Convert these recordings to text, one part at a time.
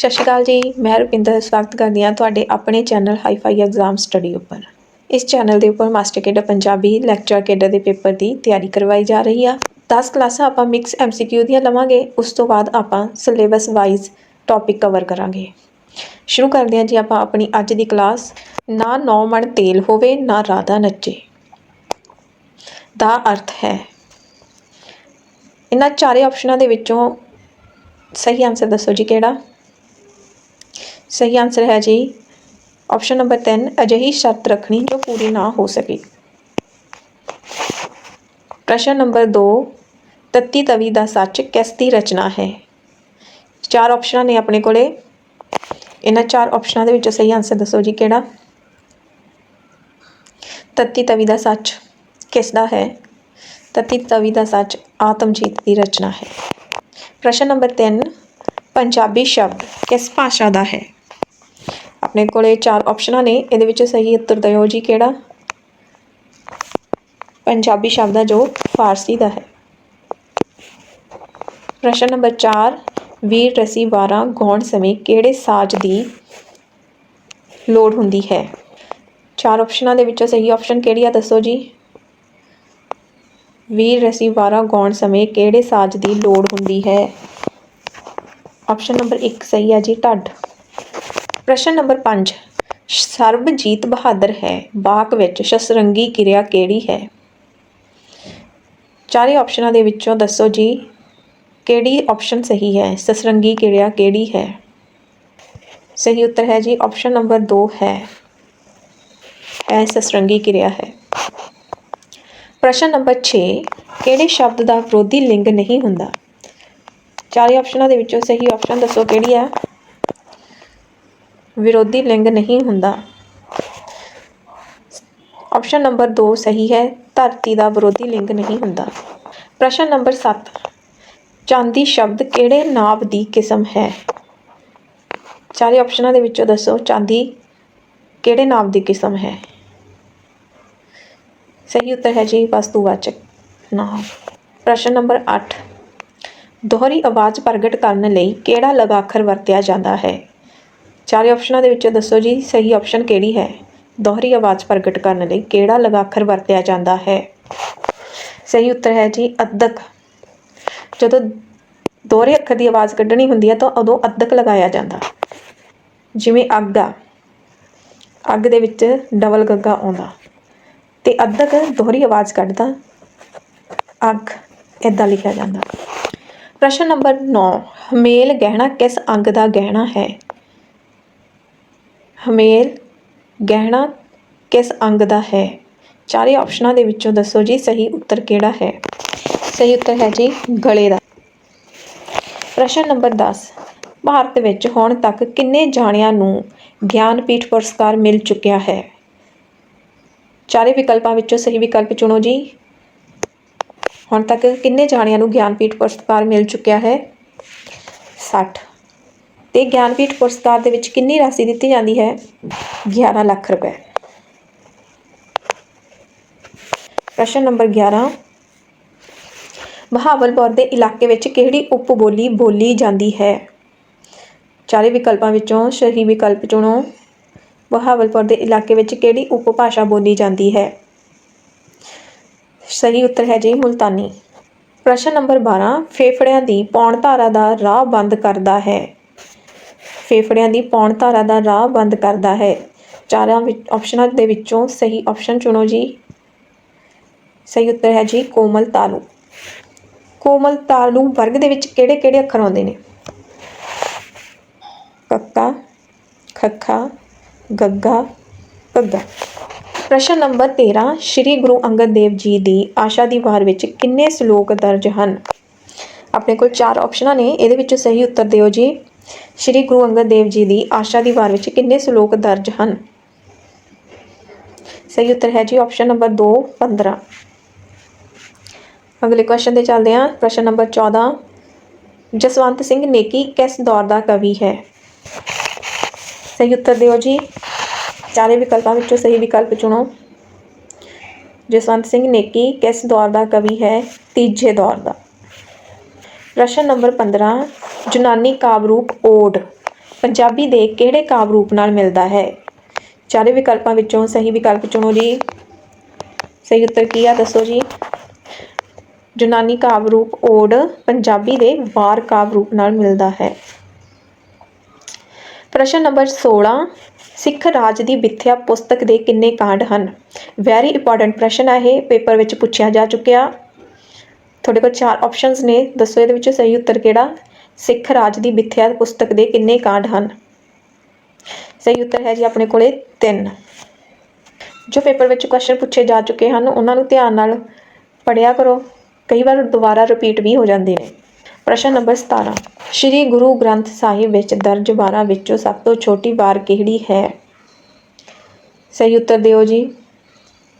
ਸਤਿ ਸ਼੍ਰੀ ਅਕਾਲ ਜੀ, ਮੈਂ ਰੁਪਿੰਦਰ, ਸਵਾਗਤ ਕਰਦੀ ਹਾਂ ਤੁਹਾਡੇ ਆਪਣੇ ਚੈਨਲ ਹਾਈਫਾਈ ਐਗਜ਼ਾਮ ਸਟੱਡੀ ਉੱਪਰ। ਇਸ ਚੈਨਲ ਦੇ ਉੱਪਰ master cadre Punjabi lecture cadre ਦੇ ਪੇਪਰ ਦੀ ਤਿਆਰੀ ਕਰਵਾਈ ਜਾ ਰਹੀ ਆ। 10 ਕਲਾਸਾਂ ਆਪਾਂ ਮਿਕਸ ਐਮਸੀਕਿਊ ਦੀਆਂ ਲਵਾਂਗੇ, ਉਸ ਤੋਂ ਬਾਅਦ ਆਪਾਂ ਸਿਲੇਬਸ ਵਾਈਜ਼ ਟੌਪਿਕ ਕਵਰ ਕਰਾਂਗੇ। ਸ਼ੁਰੂ ਕਰਦੇ ਹਾਂ ਜੀ ਆਪਾਂ ਆਪਣੀ ਅੱਜ ਦੀ ਕਲਾਸ। ਨਾ ਨੌ ਮਣ ਤੇਲ ਹੋਵੇ, ਨਾ ਰਾਧਾ ਨੱਚੇ। ਦਾ ਅਰਥ ਹੈ। ਇਹਨਾਂ ਚਾਰੇ ਆਪਸ਼ਨਾਂ ਦੇ ਵਿੱਚੋਂ ਸਹੀ ਆਨਸਰ ਦੱਸੋ ਜੀ ਕਿਹੜਾ? ਸਹੀ ਆਨਸਰ ਹੈ ਜੀ। ਆਪਸ਼ਨ ਨੰਬਰ 3 ਅਜਿਹੀ ਸ਼ਰਤ ਰੱਖਣੀ ਜੋ ਪੂਰੀ ਨਾ ਹੋ ਸਕੇ। ਪ੍ਰਸ਼ਨ ਨੰਬਰ 2 ਤੱਤੀ ਤਵੀ ਦਾ ਸੱਚ ਕਿਸ ਦੀ ਰਚਨਾ ਹੈ। ਚਾਰ ਆਪਸ਼ਨਾਂ ਨੇ ਆਪਣੇ ਕੋਲੇ। ਇਹਨਾਂ ਚਾਰ ਆਪਸ਼ਨਾਂ ਦੇ ਵਿੱਚੋਂ ਸਹੀ ਆਨਸਰ ਦੱਸੋ ਜੀ ਕਿਹੜਾ? ਤੱਤੀ ਤਵੀ ਦਾ ਸੱਚ ਕਿਸ ਦਾ ਹੈ? ਤੱਤੀ ਤਵੀ ਦਾ ਸੱਚ ਆਤਮਜੀਤ ਦੀ ਰਚਨਾ ਹੈ। ਪ੍ਰਸ਼ਨ ਨੰਬਰ 3 ਪੰਜਾਬੀ ਸ਼ਬਦ ਕਿਸ ਭਾਸ਼ਾ ਦਾ ਹੈ? ਆਪਣੇ ਕੋਲੇ ਚਾਰ ਆਪਸ਼ਨਾਂ ਨੇ। ਇਹਦੇ ਵਿੱਚ ਸਹੀ ਉੱਤਰ ਦਿਓ ਜੀ ਕਿਹੜਾ? ਪੰਜਾਬੀ ਸ਼ਬਦ ਹੈ ਜੋ ਫਾਰਸੀ ਦਾ ਹੈ। ਪ੍ਰਸ਼ਨ ਨੰਬਰ 4 ਵੀਰ ਰਸੀ ਵਾਰਾਂ ਗਾਉਣ ਸਮੇਂ ਕਿਹੜੇ ਸਾਜ਼ ਦੀ ਲੋੜ ਹੁੰਦੀ ਹੈ? ਚਾਰ ਆਪਸ਼ਨਾਂ ਦੇ ਵਿੱਚੋਂ ਸਹੀ ਆਪਸ਼ਨ ਕਿਹੜੀ ਆ ਦੱਸੋ ਜੀ। ਵੀਰ ਰਸੀ ਵਾਰਾਂ ਗਾਉਣ ਸਮੇਂ ਕਿਹੜੇ ਸਾਜ਼ ਦੀ ਲੋੜ ਹੁੰਦੀ ਹੈ? ਆਪਸ਼ਨ ਨੰਬਰ 1 ਸਹੀ ਹੈ ਜੀ, ਢੱਡ। ਪ੍ਰਸ਼ਨ ਨੰਬਰ 5 ਸਰਬਜੀਤ ਬਹਾਦਰ ਹੈ, ਬਾਕ ਵਿੱਚ ਸ਼ਸਰੰਗੀ ਕਿਰਿਆ ਕਿਹੜੀ ਹੈ? ਚਾਰੇ ਆਪਸ਼ਨਾਂ ਦੇ ਵਿੱਚੋਂ ਦੱਸੋ ਜੀ, ਕਿਹੜੀ ਆਪਸ਼ਨ ਸਹੀ ਹੈ? ਸ਼ਸਰੰਗੀ ਕਿਰਿਆ ਕਿਹੜੀ ਹੈ? ਸਹੀ ਉੱਤਰ ਹੈ ਜੀ, ਆਪਸ਼ਨ ਨੰਬਰ 2 ਹੈ। ਇਹ ਸ਼ਸਰੰਗੀ ਕਿਰਿਆ ਹੈ। ਪ੍ਰਸ਼ਨ ਨੰਬਰ 6 ਕਿਹੜੇ ਸ਼ਬਦ ਦਾ ਵਿਰੋਧੀ ਲਿੰਗ ਨਹੀਂ ਹੁੰਦਾ? ਚਾਰੇ ਆਪਸ਼ਨਾਂ ਦੇ ਵਿੱਚੋਂ ਸਹੀ ਆਪਸ਼ਨ ਦੱਸੋ ਕਿਹੜੀ ਹੈ? ਵਿਰੋਧੀ ਲਿੰਗ ਨਹੀਂ ਹੁੰਦਾ। ਆਪਸ਼ਨ ਨੰਬਰ 2 ਸਹੀ ਹੈ, ਧਰਤੀ ਦਾ ਵਿਰੋਧੀ ਲਿੰਗ ਨਹੀਂ ਹੁੰਦਾ। ਪ੍ਰਸ਼ਨ ਨੰਬਰ 7 ਚਾਂਦੀ ਸ਼ਬਦ ਕਿਹੜੇ ਨਾਭ ਦੀ ਕਿਸਮ ਹੈ? ਚਾਰੇ ਆਪਸ਼ਨਾਂ ਦੇ ਵਿੱਚੋਂ ਦੱਸੋ, ਚਾਂਦੀ ਕਿਹੜੇ ਨਾਭ ਦੀ ਕਿਸਮ ਹੈ? ਸਹੀ ਉੱਤਰ ਹੈ ਜੀ, ਵਸਤੂਵਾਚਕ ਨਾਮ ਪ੍ਰਸ਼ਨ ਨੰਬਰ 8 ਦੋਹਰੀ ਆਵਾਜ਼ ਪ੍ਰਗਟ ਕਰਨ ਲਈ ਕਿਹੜਾ ਲਗਾਖਰ ਵਰਤਿਆ ਜਾਂਦਾ ਹੈ? ਚਾਰੇ ਆਪਸ਼ਨਾਂ ਦੇ ਵਿੱਚੋਂ ਦੱਸੋ ਜੀ, ਸਹੀ ਆਪਸ਼ਨ ਕਿਹੜੀ ਹੈ? ਦੋਹਰੀ ਆਵਾਜ਼ ਪ੍ਰਗਟ ਕਰਨ ਲਈ ਕਿਹੜਾ ਲਗਾਖਰ ਵਰਤਿਆ ਜਾਂਦਾ ਹੈ? ਸਹੀ ਉੱਤਰ ਹੈ ਜੀ ਅੱਧਕ ਜਦੋਂ ਦੋਹਰੇ ਅੱਖਰ ਦੀ ਆਵਾਜ਼ ਕੱਢਣੀ ਹੁੰਦੀ ਹੈ ਤਾਂ ਉਦੋਂ ਅੱਧਕ ਲਗਾਇਆ ਜਾਂਦਾ। ਜਿਵੇਂ ਅੱਗ ਆ। ਅੱਗ ਦੇ ਵਿੱਚ ਡਬਲ ਗੱਗਾ ਆਉਂਦਾ। ਤੇ ਅੱਧਕ ਦੋਹਰੀ ਆਵਾਜ਼ ਕੱਢਦਾ, ਅੱਗ ਇਦਾਂ ਲਿਖਿਆ ਜਾਂਦਾ। ਪ੍ਰਸ਼ਨ ਨੰਬਰ 9 ਮੇਲ ਗਹਿਣਾ ਕਿਸ ਅੰਗ ਦਾ ਗਹਿਣਾ ਹੈ? ਹਮੇਲ, ਗਹਿਣਾ ਕਿਸ ਅੰਗ ਦਾ ਹੈ? ਚਾਰੇ ਆਪਸ਼ਨਾਂ ਦੇ ਵਿੱਚੋਂ ਦੱਸੋ ਜੀ, ਸਹੀ ਉੱਤਰ ਕਿਹੜਾ ਹੈ? ਸਹੀ ਉੱਤਰ ਹੈ ਜੀ, ਗਲੇ ਦਾ। ਪ੍ਰਸ਼ਨ ਨੰਬਰ 10 ਭਾਰਤ ਵਿੱਚ ਹੁਣ ਤੱਕ ਕਿੰਨੇ ਜਾਣਿਆਂ ਨੂੰ ਗਿਆਨਪੀਠ ਪੁਰਸਕਾਰ ਮਿਲ ਚੁੱਕਿਆ ਹੈ? ਚਾਰੇ ਵਿਕਲਪਾਂ ਵਿੱਚੋਂ ਸਹੀ ਵਿਕਲਪ ਚੁਣੋ ਜੀ। ਹੁਣ ਤੱਕ ਕਿੰਨੇ ਜਾਣਿਆਂ ਨੂੰ ਗਿਆਨਪੀਠ ਪੁਰਸਕਾਰ ਮਿਲ ਚੁੱਕਿਆ ਹੈ? 60 ਤੇ ਗਿਆਨਪੀਠ ਪੁਰਸਕਾਰ ਦੇ ਵਿੱਚ ਕਿੰਨੀ ਰਾਸ਼ੀ ਦਿੱਤੀ ਜਾਂਦੀ ਹੈ? 11 ਲੱਖ ਰੁਪਏ। ਪ੍ਰਸ਼ਨ ਨੰਬਰ 11 ਬਹਾਵਲਪੁਰ ਦੇ ਇਲਾਕੇ ਵਿੱਚ ਕਿਹੜੀ ਉਪ ਬੋਲੀ ਬੋਲੀ ਜਾਂਦੀ ਹੈ? ਚਾਰੇ ਵਿਕਲਪਾਂ ਵਿੱਚੋਂ ਸਹੀ ਵਿਕਲਪ ਚੁਣੋ। ਬਹਾਵਲਪੁਰ ਦੇ ਇਲਾਕੇ ਵਿੱਚ ਕਿਹੜੀ ਉਪਭਾਸ਼ਾ ਬੋਲੀ ਜਾਂਦੀ ਹੈ? ਸਹੀ ਉੱਤਰ ਹੈ ਜੀ ਮੁਲਤਾਨੀ। ਪ੍ਰਸ਼ਨ ਨੰਬਰ 12 ਫੇਫੜਿਆਂ ਦੀ ਪੌਣ ਧਾਰਾ ਦਾ ਰਾਹ ਬੰਦ ਕਰਦਾ ਹੈ। ਫੇਫੜਿਆਂ ਦੀ ਪੌਣ ਧਾਰਾ ਦਾ ਰਾਹ ਬੰਦ ਕਰਦਾ ਹੈ। ਚਾਰਾਂ ਵਿੱਚ ਆਪਸ਼ਨਾਂ ਦੇ ਵਿੱਚੋਂ ਸਹੀ ਆਪਸ਼ਨ ਚੁਣੋ ਜੀ। ਸਹੀ ਉੱਤਰ ਹੈ ਜੀ ਕੋਮਲ ਤਾਲੂ। ਕੋਮਲ ਤਾਲੂ ਵਰਗ ਦੇ ਵਿੱਚ ਕਿਹੜੇ ਕਿਹੜੇ ਅੱਖਰ ਆਉਂਦੇ ਨੇ? ਕੱਕਾ, ਖੱਖਾ, ਗੱਗਾ, ਘੱਗਾ। ਪ੍ਰਸ਼ਨ ਨੰਬਰ 13 ਸ਼੍ਰੀ ਗੁਰੂ ਅੰਗਦ ਦੇਵ ਜੀ ਦੀ ਆਸ਼ਾ ਦੀ ਵਾਰ ਵਿੱਚ ਕਿੰਨੇ ਸ਼ਲੋਕ ਦਰਜ ਹਨ? ਆਪਣੇ ਕੋਲ ਚਾਰ ਆਪਸ਼ਨਾਂ ਨੇ, ਇਹਦੇ ਵਿੱਚੋਂ ਸਹੀ ਉੱਤਰ ਦਿਓ ਜੀ। ਸ਼੍ਰੀ ਗੁਰੂ ਅੰਗਦ ਦੇਵ ਜੀ ਦੀ ਆਸ਼ਾ ਦੀ ਵਾਰ ਵਿੱਚ ਕਿੰਨੇ ਸ਼ਲੋਕ ਦਰਜ ਹਨ? ਸਹੀ ਉੱਤਰ ਹੈ ਜੀ ਆਪਸ਼ਨ ਨੰਬਰ 2 15 ਅਗਲੇ ਕੁਐਸਚਨ ਤੇ ਚੱਲਦੇ ਹਾਂ। ਪ੍ਰਸ਼ਨ ਨੰਬਰ 14 ਜਸਵੰਤ ਸਿੰਘ ਨੇਕੀ ਕਿਸ ਦੌਰ ਦਾ ਕਵੀ ਹੈ? ਸਹੀ ਉੱਤਰ ਦਿਓ ਜੀ। ਚਾਰੇ ਵਿਕਲਪਾਂ ਵਿੱਚੋਂ ਸਹੀ ਵਿਕਲਪ ਚੁਣੋ। ਜਸਵੰਤ ਸਿੰਘ ਨੇਕੀ ਕਿਸ ਦੌਰ ਦਾ ਕਵੀ ਹੈ? ਤੀਜੇ ਦੌਰ ਦਾ। ਪ੍ਰਸ਼ਨ ਨੰਬਰ 15 ਯੂਨਾਨੀ ਕਾਵਿ ਰੂਪ ਓਡ, ਪੰਜਾਬੀ ਦੇ ਕਿਹੜੇ ਕਾਵਿ ਰੂਪ ਨਾਲ ਮਿਲਦਾ ਹੈ? ਚਾਰੇ ਵਿਕਲਪਾਂ ਵਿੱਚੋਂ ਸਹੀ ਵਿਕਲਪ ਚੁਣੋ ਜੀ। ਸਹੀ ਉੱਤਰ ਕੀ ਆ ਦੱਸੋ ਜੀ? ਯੂਨਾਨੀ ਕਾਵਿ ਰੂਪ ਓਡ, ਪੰਜਾਬੀ ਦੇ ਵਾਰ ਕਾਵਿ ਰੂਪ ਨਾਲ ਮਿਲਦਾ ਹੈ। ਪ੍ਰਸ਼ਨ ਨੰਬਰ 16 ਸਿੱਖ ਰਾਜ ਦੀ ਮਿੱਥਿਆ ਪੁਸਤਕ ਦੇ ਕਿੰਨੇ ਕਾਂਡ ਹਨ? ਵੈਰੀ ਇੰਪੋਰਟੈਂਟ ਪ੍ਰਸ਼ਨ ਹੈ ਇਹ, ਪੇਪਰ ਵਿੱਚ ਪੁੱਛਿਆ ਜਾ ਚੁੱਕਿਆ। ਤੁਹਾਡੇ ਕੋਲ ਚਾਰ ਆਪਸ਼ਨਸ ਨੇ। ਦੱਸੋ ਇਹਦੇ ਵਿੱਚੋਂ ਸਹੀ ਉੱਤਰ ਕਿਹੜਾ? ਸਿੱਖ ਰਾਜ ਦੀ ਮਿੱਥਿਆ ਪੁਸਤਕ ਦੇ ਕਿੰਨੇ ਕਾਂਡ ਹਨ? ਸਹੀ ਉੱਤਰ ਹੈ ਜੀ ਆਪਣੇ ਕੋਲੇ 3 ਜੋ ਪੇਪਰ ਵਿੱਚ ਕੁਐਸਚਨ ਪੁੱਛੇ ਜਾ ਚੁੱਕੇ ਹਨ, ਉਹਨਾਂ ਨੂੰ ਧਿਆਨ ਨਾਲ ਪੜ੍ਹਿਆ ਕਰੋ। ਕਈ ਵਾਰ ਦੁਬਾਰਾ ਰਿਪੀਟ ਵੀ ਹੋ ਜਾਂਦੇ ਨੇ। ਪ੍ਰਸ਼ਨ ਨੰਬਰ 17 ਸ਼੍ਰੀ ਗੁਰੂ ਗ੍ਰੰਥ ਸਾਹਿਬ ਵਿੱਚ ਦਰਜ ਵਾਰਾਂ ਵਿੱਚੋਂ ਸਭ ਤੋਂ ਛੋਟੀ ਵਾਰ ਕਿਹੜੀ ਹੈ? ਸਹੀ ਉੱਤਰ ਦਿਓ ਜੀ।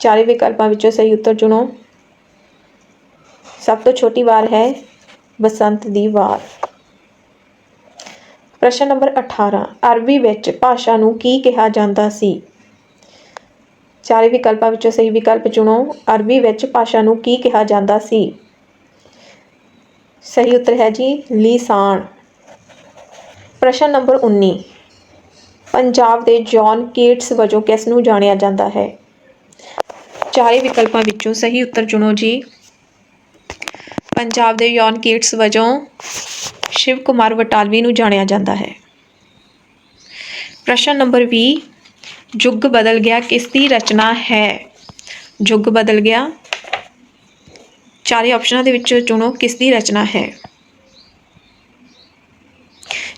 ਚਾਰੇ ਵਿਕਲਪਾਂ ਵਿੱਚੋਂ ਸਹੀ ਉੱਤਰ ਚੁਣੋ। ਸਭ ਤੋਂ ਛੋਟੀ ਵਾਰ ਹੈ ਬਸੰਤ ਦੀ ਵਾਰ। ਪ੍ਰਸ਼ਨ ਨੰਬਰ 18 ਅਰਬੀ ਵਿੱਚ ਭਾਸ਼ਾ ਨੂੰ ਕੀ ਕਿਹਾ ਜਾਂਦਾ ਸੀ? ਚਾਰੇ ਵਿਕਲਪਾਂ ਵਿੱਚੋਂ ਸਹੀ ਵਿਕਲਪ ਚੁਣੋ। ਅਰਬੀ ਵਿੱਚ ਭਾਸ਼ਾ ਨੂੰ ਕੀ ਕਿਹਾ ਜਾਂਦਾ ਸੀ? ਸਹੀ ਉੱਤਰ ਹੈ ਜੀ, ਲੀਸਾਨ। ਪ੍ਰਸ਼ਨ ਨੰਬਰ 19 ਪੰਜਾਬ ਦੇ ਜੌਨ ਕੀਟਸ ਵਜੋਂ ਕਿਸ ਨੂੰ ਜਾਣਿਆ ਜਾਂਦਾ ਹੈ? ਚਾਰੇ ਵਿਕਲਪਾਂ ਵਿੱਚੋਂ ਸਹੀ ਉੱਤਰ ਚੁਣੋ ਜੀ। ਪੰਜਾਬ ਦੇ ਯੌਨ ਕੀਟਸ ਵਜੋਂ ਸ਼ਿਵ ਕੁਮਾਰ ਵਟਾਲਵੀ ਨੂੰ ਜਾਣਿਆ ਜਾਂਦਾ ਹੈ। ਪ੍ਰਸ਼ਨ ਨੰਬਰ 20 ਯੁੱਗ ਬਦਲ ਗਿਆ ਕਿਸ ਦੀ ਰਚਨਾ ਹੈ? ਯੁੱਗ ਬਦਲ ਗਿਆ। ਚਾਰੇ ਆਪਸ਼ਨਾਂ ਦੇ ਵਿੱਚੋਂ ਚੁਣੋ ਕਿਸ ਦੀ ਰਚਨਾ ਹੈ।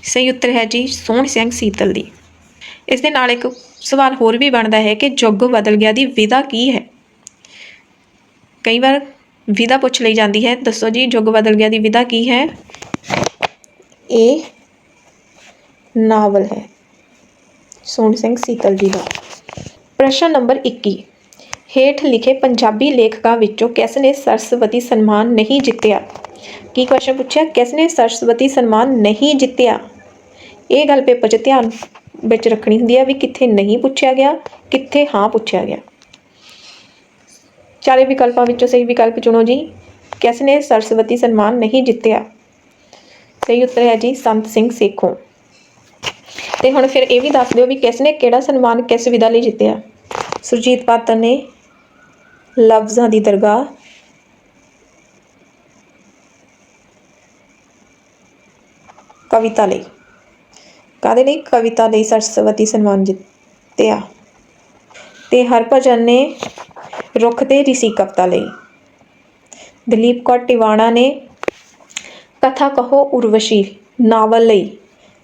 ਸਹੀ ਉੱਤਰ ਹੈ ਜੀ ਸੋਹਣ ਸਿੰਘ ਸੀਤਲ ਦੀ। ਇਸ ਦੇ ਨਾਲ ਇੱਕ ਸਵਾਲ ਹੋਰ ਵੀ ਬਣਦਾ ਹੈ ਕਿ ਯੁੱਗ ਬਦਲ ਗਿਆ ਦੀ ਵਿਧਾ ਕੀ ਹੈ? ਕਈ ਵਾਰ ਵਿਧਾ ਪੁੱਛ ਲਈ ਜਾਂਦੀ ਹੈ। ਦੱਸੋ ਜੀ ਯੁੱਗ ਬਦਲ ਗਿਆ ਦੀ ਵਿਧਾ ਕੀ ਹੈ? ਇਹ ਨਾਵਲ ਹੈ। ਸੋਹਣ ਸਿੰਘ ਸੀਤਲ ਜੀ ਦਾ। ਪ੍ਰਸ਼ਨ ਨੰਬਰ 21 ਹੇਠ ਲਿਖੇ ਪੰਜਾਬੀ ਲੇਖਕਾਂ ਵਿੱਚੋਂ ਕਿਸ ਨੇ ਸਰਸਵਤੀ ਸਨਮਾਨ ਨਹੀਂ ਜਿੱਤਿਆ? ਕੀ ਕੁਐਸਚਨ ਪੁੱਛਿਆ? ਕਿਸ ਨੇ ਸਰਸਵਤੀ ਸਨਮਾਨ ਨਹੀਂ ਜਿੱਤਿਆ? ਇਹ ਗੱਲ ਪੇਪਰ 'ਚ ਧਿਆਨ ਵਿੱਚ ਰੱਖਣੀ ਹੁੰਦੀ ਹੈ ਵੀ ਕਿੱਥੇ ਨਹੀਂ ਪੁੱਛਿਆ ਗਿਆ, ਕਿੱਥੇ ਹਾਂ ਪੁੱਛਿਆ ਗਿਆ। ਚਾਰੇ ਵਿਕਲਪਾਂ ਵਿੱਚੋਂ ਸਹੀ ਵਿਕਲਪ ਚੁਣੋ ਜੀ। ਕਿਸ ਨੇ ਸਰਸਵਤੀ ਸਨਮਾਨ ਨਹੀਂ ਜਿੱਤਿਆ? ਸਹੀ ਉੱਤਰ ਹੈ ਜੀ, ਸੰਤ ਸਿੰਘ ਸੇਖੋਂ। ਤੇ ਹੁਣ ਫਿਰ ਇਹ ਵੀ ਦੱਸ ਦਿਓ ਵੀ ਕਿਸ ਨੇ ਕਿਹੜਾ ਸਨਮਾਨ ਕਿਸ ਵਿਧਾ ਲਈ ਜਿੱਤਿਆ? ਸੁਰਜੀਤ ਪਾਤਰ ਨੇ, ਲਫ਼ਜ਼ਾਂ ਦੀ ਦਰਗਾਹ। ਕਵਿਤਾ ਲਈ। ਕਾਦੇ ਲਈ? ਕਵਿਤਾ ਲਈ ਸਰਸਵਤੀ ਸਨਮਾਨ ਜਿੱਤਿਆ। ਤੇ ਹਰਭਜਨ ਨੇ ਰੁੱਖ ਤੇ ਰਿਸ਼ੀ ਕਵਿਤਾ ਲਈ। ਦਲੀਪ ਕੌਰ ਟਿਵਾਣਾ ਨੇ ਕਥਾ ਕਹੋ ਉਰਵਸ਼ੀ ਨਾਵਲ ਲਈ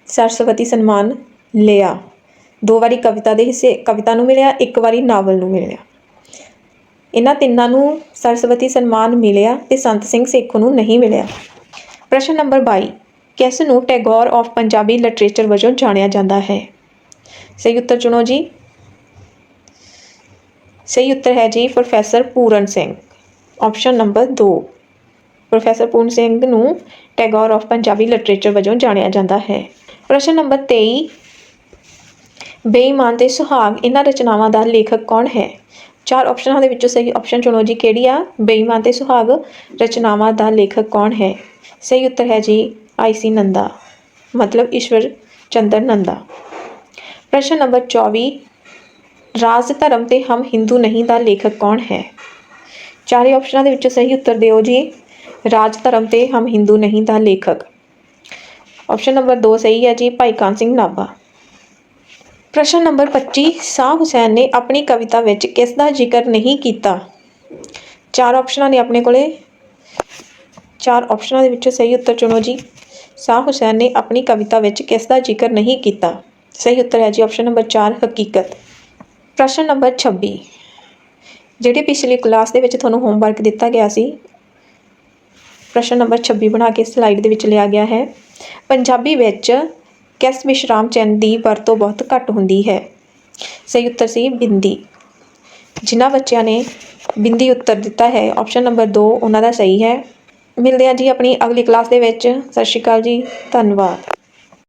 ਸਰਸਵਤੀ ਸਨਮਾਨ ਲਿਆ। ਦੋ ਵਾਰੀ ਕਵਿਤਾ ਦੇ ਹਿੱਸੇ ਕਵਿਤਾ ਨੂੰ ਮਿਲਿਆ, ਇੱਕ ਵਾਰੀ ਨਾਵਲ ਨੂੰ ਮਿਲਿਆ। ਇਹਨਾਂ ਤਿੰਨਾਂ ਨੂੰ ਸਰਸਵਤੀ ਸਨਮਾਨ ਮਿਲਿਆ ਤੇ ਸੰਤ ਸਿੰਘ ਸੇਖੋਂ ਨੂੰ ਨਹੀਂ ਮਿਲਿਆ। ਪ੍ਰਸ਼ਨ ਨੰਬਰ 22 ਕਿਸ ਨੂੰ ਟੈਗੋਰ ਆਫ ਪੰਜਾਬੀ ਲਿਟਰੇਚਰ ਵਜੋਂ ਜਾਣਿਆ ਜਾਂਦਾ ਹੈ? ਸਹੀ ਉੱਤਰ ਚੁਣੋ ਜੀ। ਸਹੀ ਉੱਤਰ ਹੈ ਜੀ professor Puran Singh. Option number 2 professor Puran Singh ਨੂੰ ਟੈਗੋਰ ਆਫ ਪੰਜਾਬੀ ਲਿਟਰੇਚਰ ਵਜੋਂ ਜਾਣਿਆ ਜਾਂਦਾ ਹੈ। ਪ੍ਰਸ਼ਨ ਨੰਬਰ 23 ਬੇਈਮਾਨ ਤੇ ਸੁਹਾਗ ਇਹਨਾਂ ਰਚਨਾਵਾਂ ਦਾ ਲੇਖਕ ਕੌਣ ਹੈ? ਚਾਰ ਆਪਸ਼ਨਾਂ ਦੇ ਵਿੱਚੋਂ ਸਹੀ ਆਪਸ਼ਨ ਚੁਣੋ ਜੀ ਕਿਹੜੀ ਆ? ਬੇਈਮਾਨ ਤੇ ਸੁਹਾਗ ਰਚਨਾਵਾਂ ਦਾ ਲੇਖਕ ਕੌਣ ਹੈ? ਸਹੀ ਉੱਤਰ ਹੈ ਜੀ ਆਈਸੀ ਨੰਦਾ। ਮਤਲਬ ਈਸ਼ਵਰ ਚੰਦਰ ਨੰਦਾ। ਪ੍ਰਸ਼ਨ ਨੰਬਰ 24 ਰਾਜ ਧਰਮ ਤੇ ਹਮ ਹਿੰਦੂ ਨਹੀਂ ਦਾ ਲੇਖਕ ਕੌਣ ਹੈ ਚਾਰੇ ਆਪਸ਼ਨਾਂ ਦੇ ਵਿੱਚੋਂ ਸਹੀ ਉੱਤਰ ਦਿਓ ਜੀ ਰਾਜ ਧਰਮ ਤੇ ਹਮ ਹਿੰਦੂ ਨਹੀਂ ਦਾ ਲੇਖਕ ਆਪਸ਼ਨ ਨੰਬਰ 2 ਸਹੀ ਹੈ ਜੀ ਭਾਈ ਕਾਨ ਸਿੰਘ ਨਾਭਾ ਪ੍ਰਸ਼ਨ ਨੰਬਰ 25 ਸ਼ਾਹ ਹੁਸੈਨ ਨੇ ਆਪਣੀ ਕਵਿਤਾ ਵਿੱਚ ਕਿਸ ਦਾ ਜ਼ਿਕਰ ਨਹੀਂ ਕੀਤਾ ਚਾਰ ਆਪਸ਼ਨਾਂ ਨੇ ਆਪਣੇ ਕੋਲੇ ਚਾਰ ਆਪਸ਼ਨਾਂ ਦੇ ਵਿੱਚੋਂ ਸਹੀ ਉੱਤਰ ਚੁਣੋ ਜੀ ਸ਼ਾਹ ਹੁਸੈਨ ਨੇ ਆਪਣੀ ਕਵਿਤਾ ਵਿੱਚ ਕਿਸ ਦਾ ਜ਼ਿਕਰ ਨਹੀਂ ਕੀਤਾ ਸਹੀ ਉੱਤਰ ਹੈ ਜੀ ਆਪਸ਼ਨ ਨੰਬਰ 4 ਹਕੀਕਤ ਪ੍ਰਸ਼ਨ ਨੰਬਰ 26 ਜਿਹੜੇ ਪਿਛਲੀ ਕਲਾਸ ਦੇ ਵਿੱਚ ਤੁਹਾਨੂੰ ਹੋਮਵਰਕ ਦਿੱਤਾ ਗਿਆ ਸੀ, ਪ੍ਰਸ਼ਨ ਨੰਬਰ 26 ਬਣਾ ਕੇ ਸਲਾਈਡ ਦੇ ਵਿੱਚ ਲਿਆ ਗਿਆ ਹੈ। ਪੰਜਾਬੀ ਵਿੱਚ ਕੈਸ ਵਿਸ਼ਰਾਮ ਚਿੰਨ੍ਹ ਦੀ ਵਰਤੋਂ ਬਹੁਤ ਘੱਟ ਹੁੰਦੀ ਹੈ। ਸਹੀ ਉੱਤਰ ਸੀ ਬਿੰਦੀ। ਜਿਨ੍ਹਾਂ ਬੱਚਿਆਂ ਨੇ ਬਿੰਦੀ ਉੱਤਰ ਦਿੱਤਾ ਹੈ ਆਪਸ਼ਨ ਨੰਬਰ 2 ਉਹਨਾਂ ਦਾ ਸਹੀ ਹੈ। ਮਿਲਦੇ ਹਾਂ ਜੀ ਆਪਣੀ ਅਗਲੀ ਕਲਾਸ ਦੇ ਵਿੱਚ। ਸਤਿ ਸ਼੍ਰੀ ਅਕਾਲ ਜੀ, ਧੰਨਵਾਦ।